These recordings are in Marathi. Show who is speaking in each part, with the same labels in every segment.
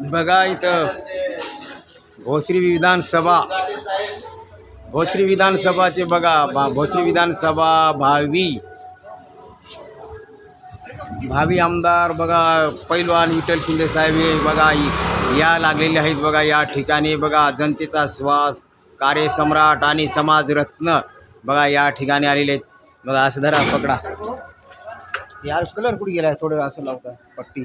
Speaker 1: बघा इथं. भोसरी विधानसभा. भोसरी विधानसभाचे बघा भा- भोसरी विधानसभा भावी. भावी आमदार बघा पैलवान विठ्ठल शिंदे साहेब हे बघा या लागलेले आहेत बघा या ठिकाणी बघा जनतेचा श्वास कार्यसम्राट आणि समाजरत्न बघा या ठिकाणी आलेले आहेत. बघा असं धरा पकडा. यार कलर कुठे गेला थोडं असं लावता पट्टी.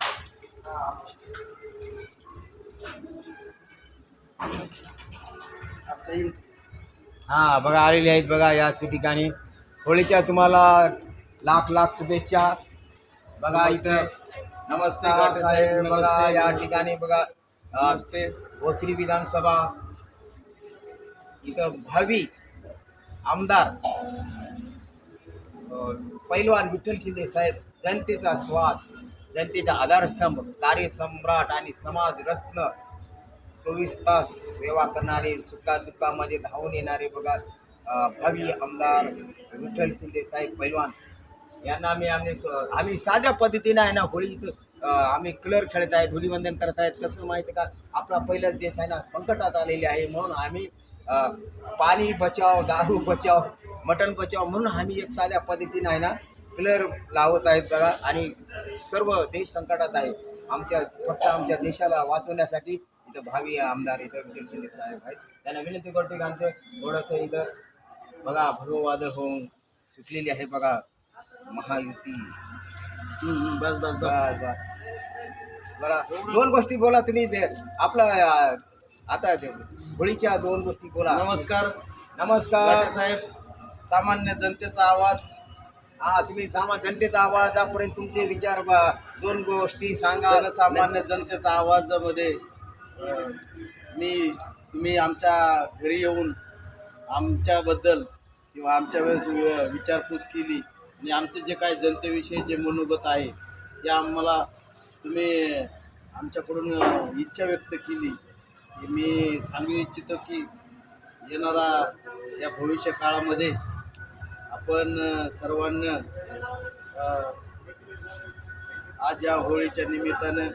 Speaker 1: हा बघा आलेले आहेत बघा याच ठिकाणी. होळीच्या तुम्हाला लाख लाख शुभेच्छा. बघा इथं नमस्कार साहेब बघा या ठिकाणी बघा असते भोसरी विधानसभा. इथं भावी आमदार पैलवान विठ्ठल शिंदे साहेब जनतेचा श्वास. जनतेचा आधारस्तंभ कार्यसम्राट आणि समाजरत्न. चोवीस तास सेवा करणारे सुखा दुःखामध्ये धावून येणारे बघा भावी आमदार विठ्ठल शिंदे साहेब पैलवान. यांना आम्ही आम्ही स- आम्ही साध्या पद्धतीनं आहे ना होळीत आम्ही कलर खेळत आहेत धुलीवंदन करत आहेत. कसं माहिती आहे का आपला पहिलाच देश आहे ना संकटात आलेले आहे. म्हणून आम्ही पाणी बचाव दारू बचाव मटण बचाव म्हणून आम्ही एक साध्या पद्धतीनं आहे ना कलर लावत आहेत बघा. आणि सर्व देश संकटात आहे आमच्या फक्त आमच्या देशाला वाचवण्यासाठी इथं भावी आमदार इथं शिंदे साहेब आहेत. त्यांना विनंती करतो की आमचं थोडंसं इथं बघा भगवादळ होऊन सुटलेली आहे बघा. महायुती. बस बस बस. बस बरा दोन गोष्टी बोला तुम्ही. ते आपला आता होळीच्या दोन गोष्टी बोला.
Speaker 2: नमस्कार.
Speaker 1: नमस्कार.
Speaker 2: साहेब. सामान्य जनतेचा आवाज.
Speaker 1: हा तुम्ही सामा जनतेचा आवाजापर्यंत तुमचे विचार ब- दोन गोष्टी सांगा
Speaker 2: जनसामान्य जनतेचा आवाजामध्ये मी तुम्ही आमच्या घरी येऊन आमच्याबद्दल किंवा आमच्या वेळेस विचारपूस केली आणि आमचे जे काही जनतेविषयी जे मनोगत आहे ते आम्हाला तुम्ही आमच्याकडून इच्छा व्यक्त केली. की मी सांगू इच्छितो की येणारा या भविष्य काळामध्ये आपण सर्वांना आज या होळीच्या निमित्तानं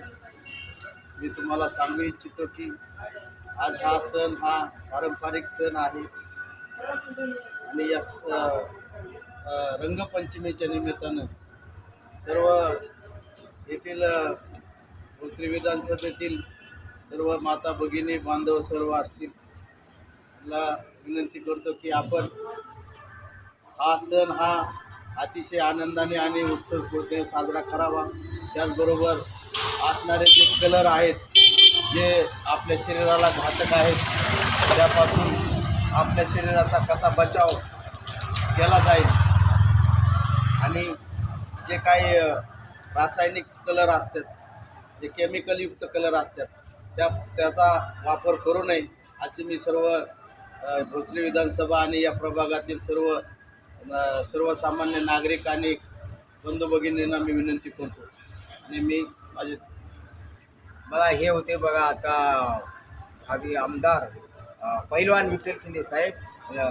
Speaker 2: मी तुम्हाला सांगू इच्छितो की आज हा सण हा पारंपरिक सण आहे. आणि या स- रंगपंचमीच्या निमित्तानं सर्व येथील अ, भोसरी विधानसभेतील सर्व माता भगिनी बांधव सर्व असतील मला विनंती करतो की आपण हा सण हा अतिशय आनंदाने आणि उत्सवपूर्तीने साजरा करावा. त्याचबरोबर असणारे जे कलर आहेत जे आपल्या शरीराला घातक आहेत त्यापासून आपल्या शरीराचा कसा बचाव केला जाईल आणि जे काही रासायनिक कलर असतात जे केमिकलयुक्त कलर असतात त्या त्याचा वापर करू नये असे मी सर्व भोसरी विधानसभा आणि या प्रभागातील सर्व सर्वसामान्य नागरिक आणि बंधू भगिनींना मी विनंती करतो. आणि मी माझे
Speaker 1: बघा हे होते बघा आता भावी आमदार पहिलवान विठ्ठल शिंदे साहेब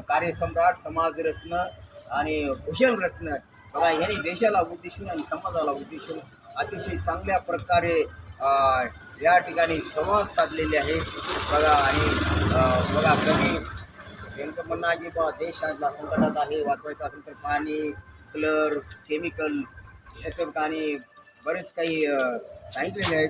Speaker 1: कार्यसम्राट समाजरत्न आणि भूषणरत्न. बघा ह्यांनी देशाला उद्देशून आणि समाजाला उद्देशून अतिशय चांगल्या प्रकारे या ठिकाणी संवाद साधलेले आहेत. बघा आणि बघा कमी यांचं म्हणणं आहे की बा देश आपला संकटात आहे वाचवायचं असेल तर पाणी कलर केमिकल याच्यात आणि बरेच काही सांगितलेले आहेत.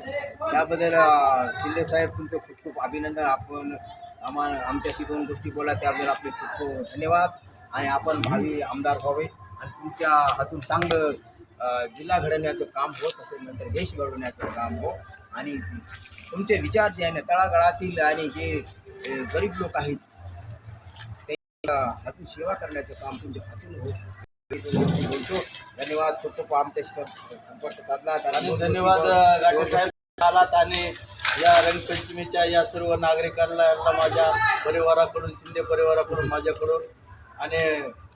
Speaker 1: त्याबद्दल अ, शिंदे साहेब तुमचं खूप खूप अभिनंदन. आपण आम्हा आमच्याशी दोन गोष्टी बोला त्याबद्दल आपले खूप खूप धन्यवाद. आणि आपण भावी आमदार व्हावे. आणि तुमच्या हातून चांगलं जिल्हा घडवण्याचं काम होत असेल नंतर देश घडवण्याचं काम हो. आणि तुमचे विचार जे आहे ना तळागाळातील आणि जे गरीब लोक आहेत हातून सेवा करण्याचं काम तुमच्या हातून होत बोलतो धन्यवाद खूप खूप आमच्या संपर्क साधला.
Speaker 2: धन्यवाद गाठे साहेब कालात आणि या रंगपंचमीच्या या सर्व नागरिकांना माझ्या परिवाराकडून शिंदे परिवाराकडून माझ्याकडून आणि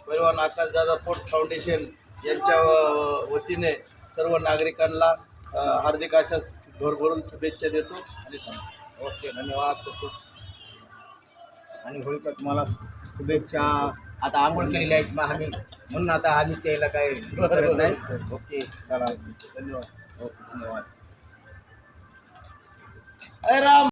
Speaker 2: पैलवान आकाशदादा स्पोर्ट्स फाउंडेशन यांच्या वतीने सर्व नागरिकांना हार्दिक अशा भरभरून शुभेच्छा देतो आणि.
Speaker 1: ओके धन्यवाद खूप खूप आणि होळीच्या तुम्हाला शुभेच्छा. आता आंघोळ केलेली आहेत मग आम्ही. म्हणून आता आम्ही त्याला काही करत नाही. ओके चला.
Speaker 2: धन्यवाद.
Speaker 1: ओके धन्यवाद.
Speaker 2: अरे राम.